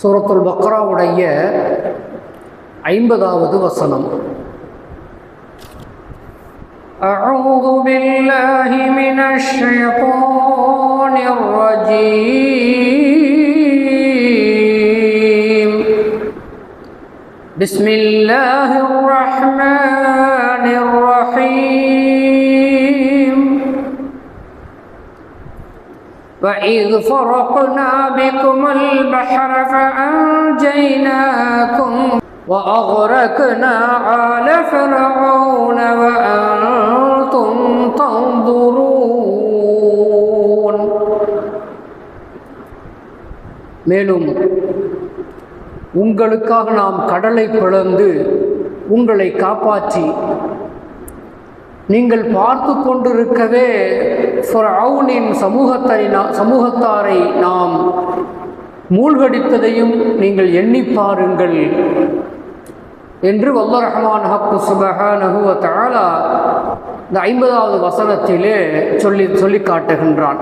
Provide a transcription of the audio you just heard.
சூரத்துல் பக்ராவுடைய ஐம்பதாவது வசனம் أعوذ بالله من الشيطان الرجيم بسم الله الرحمن وإذ فرقنا بكم البحر فأنجيناكم وأغرقنا آل فرعون وأنتم تنظرون மேலும் உங்களுக்காக நாம் கடலை பிளந்து உங்களை காப்பாற்றி நீங்கள் பார்த்து கொண்டிருக்கவே ஃபிரௌனின் சமூகத்தை சமூகத்தாரை நாம் மூழ்கடித்ததையும் நீங்கள் எண்ணி பாருங்கள். என்று வல்ல ரஹ்மான் ஹக்கு சுபஹானஹு வ இந்த ஐம்பதாவது வசனத்திலே சொல்லி சொல்லி காட்டுகின்றான்.